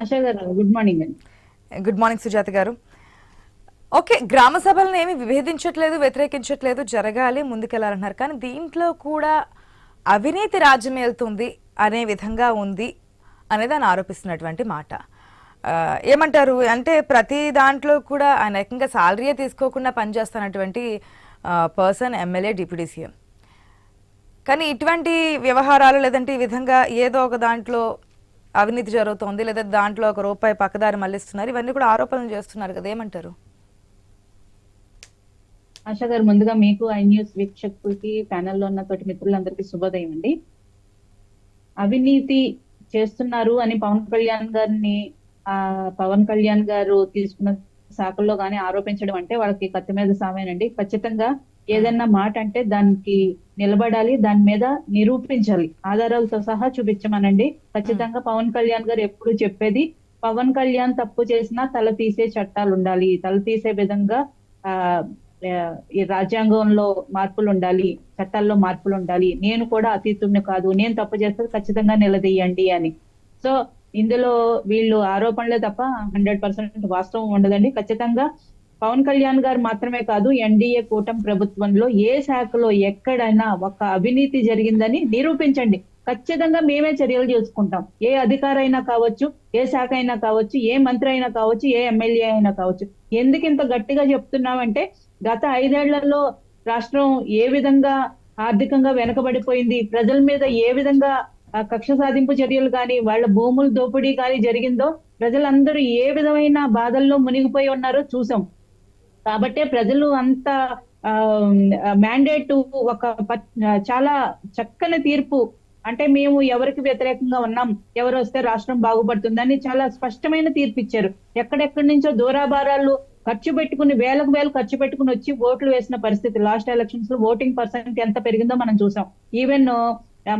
ASHA garu good morning అండి. Good morning Sujatha garu. Okay గ్రామ సభలను ఏమి విభేదించట్లేదు వ్యతిరేకించట్లేదు జరగాలి ముందుకెళ్ళాలంటున్నారు కానీ దీంట్లో కూడా అవినీతి రాజ్యమేలుతుంది అనే విధంగా ఉంది అనేది ఆయన ఆరోపిస్తున్నటువంటి మాట. ఏమంటారు? అంటే ప్రతి దాంట్లో కూడా ఆయన ఏకంగా సాలరీయే తీసుకోకుండా పనిచేస్తున్నటువంటి పర్సన్ ఎమ్మెల్యే డిప్యూటీ సీఎం. కానీ ఇటువంటి వ్యవహారాలు లేదంటే ఈ విధంగా ఏదో ఒక దాంట్లో అవినీతి జరుగుతోంది లేదా దాంట్లో ఒక రూపాయి పక్కదారి మళ్ళిస్తున్నారు ఇవన్నీ కూడా ఆరోపణలు చేస్తున్నారు కదా ఏమంటారు? ఆశా గారు ముందుగా మీకు ఐ న్యూస్ వీక్షకులకి ప్యానెల్లో ఉన్న తోటి మిత్రులందరికీ శుభోదయం అండి. అవినీతి చేస్తున్నారు అని పవన్ కళ్యాణ్ గారిని ఆ పవన్ కళ్యాణ్ గారు తీసుకున్న శాఖల్లో గానీ ఆరోపించడం అంటే వాళ్ళకి కత్తి మీద సామేనండి ఖచ్చితంగా ఏదన్నా మాట అంటే దానికి నిలబడాలి దాని మీద నిరూపించాలి. ఆధారాలతో సహా చూపించమనండి. ఖచ్చితంగా పవన్ కళ్యాణ్ గారు ఎప్పుడు చెప్పేది పవన్ కళ్యాణ్ తప్పు చేసినా తల తీసే చట్టాలు ఉండాలి. తల తీసే విధంగా ఆ ఈ రాజ్యాంగంలో మార్పులు ఉండాలి చట్టాల్లో మార్పులు ఉండాలి. నేను కూడా అతీతుడిని కాదు నేను తప్పు చేస్తే ఖచ్చితంగా నిలదీయండి అని. సో ఇందులో వీళ్ళు ఆరోపణలే తప్ప హండ్రెడ్ పర్సెంట్ వాస్తవం ఉండదండి. ఖచ్చితంగా పవన్ కళ్యాణ్ గారు మాత్రమే కాదు ఎన్డీఏ కూటమి ప్రభుత్వంలో ఏ శాఖలో ఎక్కడైనా ఒక అవినీతి జరిగిందని నిరూపించండి. ఖచ్చితంగా మేమే చర్యలు చేసుకుంటాం ఏ అధికారి అయినా కావచ్చు ఏ శాఖ అయినా కావచ్చు ఏ మంత్రి అయినా కావచ్చు ఏ ఎమ్మెల్యే అయినా కావచ్చు. ఎందుకు ఇంత గట్టిగా చెప్తున్నామంటే గత ఐదేళ్ళలో రాష్ట్రం ఏ విధంగా ఆర్థికంగా వెనకబడిపోయింది ప్రజల మీద ఏ విధంగా కక్ష సాధింపు చర్యలు కానీ వాళ్ళ భూముల దోపిడీ కానీ జరిగిందో ప్రజలందరూ ఏ విధమైన బాధల్లో మునిగిపోయి ఉన్నారో చూసాం. కాబట్టే ప్రజలు అంత మ్యాండేట్ ఒక చాలా చక్కని తీర్పు. అంటే మేము ఎవరికి వ్యతిరేకంగా ఉన్నాం ఎవరు వస్తే రాష్ట్రం బాగుపడుతుందని చాలా స్పష్టమైన తీర్పు ఇచ్చారు ఎక్కడెక్కడి నుంచో దూరాభారాలు ఖర్చు పెట్టుకుని వేలకు వేలు ఖర్చు పెట్టుకుని వచ్చి ఓట్లు వేసిన పరిస్థితి లాస్ట్ ఎలక్షన్స్లో ఓటింగ్ పర్సెంట్ ఎంత పెరిగిందో మనం చూసాం. ఈవెన్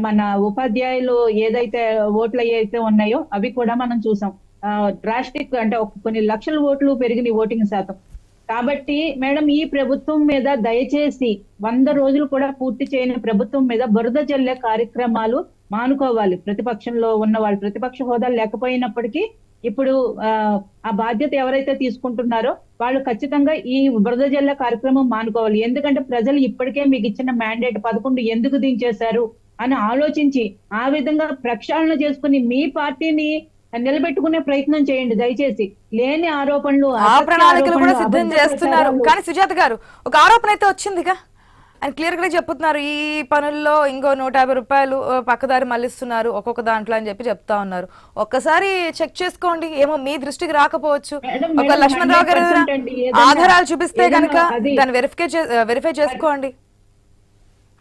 మన ఉపాధ్యాయులు ఏదైతే ఓట్లు ఏదైతే ఉన్నాయో అవి కూడా మనం చూసాం. డ్రాస్టిక్ అంటే కొన్ని లక్షల ఓట్లు పెరిగిన ఓటింగ్ శాతం. కాబట్టి మేడం ఈ ప్రభుత్వం మీద దయచేసి వంద రోజులు కూడా పూర్తి చేయని ప్రభుత్వం మీద బురద జల్లే కార్యక్రమాలు మానుకోవాలి. ప్రతిపక్షంలో ఉన్న వాళ్ళు ప్రతిపక్ష హోదా లేకపోయినప్పటికీ ఇప్పుడు ఆ, ఆ బాధ్యత ఎవరైతే తీసుకుంటున్నారో వాళ్ళు ఖచ్చితంగా ఈ బురద జల్లే కార్యక్రమం మానుకోవాలి. ఎందుకంటే ప్రజలు ఇప్పటికే మీకు ఇచ్చిన మ్యాండేట్ పదకొండు ఎందుకు దించేశారు అని ఆలోచించి ఆ విధంగా ప్రక్షాళన చేసుకుని మీ పార్టీని నిలబెట్టుకునే ప్రయత్నం చేయండి దయచేసి. లేని ఆరోపణలు ఆ ప్రణాళికలు కూడా సిద్ధం చేస్తున్నారు. కానీ సుజాత గారు ఒక ఆరోపణ అయితే వచ్చిందిగా. ఆయన క్లియర్గా చెప్తున్నారు ఈ పనుల్లో ఇంకో నూట యాభై రూపాయలు పక్కదారి మళ్ళిస్తున్నారు ఒక్కొక్క దాంట్లో అని చెప్పి చెప్తా ఉన్నారు ఒక్కసారి చెక్ చేసుకోండి ఏమో మీ దృష్టికి రాకపోవచ్చు. ఒక లక్ష్మణరావు గారు 100% అండి. ఏదైనా- ఆధారాలు చూపిస్తే కనుక దాన్ని వెరిఫై వెరిఫై చేసుకోండి.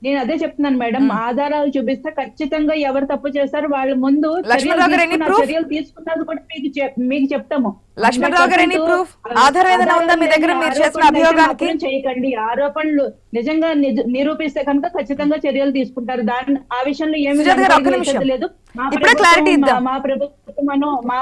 నేను అదే చెప్తున్నాను మేడం ఆధారాలు చూపిస్తే ఖచ్చితంగా ఎవరు తప్పు చేస్తారు వాళ్ళ ముందు చర్యలు తీసుకున్నది కూడా మీకు మీకు చెప్తాము లక్ష్మణరావు గారు ఎన్ని 100% proof? ఆధారం ఏదైనా ఉందా మీ దగ్గర మీరు చేసిన అభియోగానికి? చేయకండి ఆరోపణలు నిజంగా నిజ- నిరూపిస్తే కనుక ఖచ్చితంగా చర్యలు తీసుకుంటారు దాని ఆ విషయంలో ఏమి. లేదు మా ఇప్పుడే ఇద్దాం. మా ప్రభుత్వం మా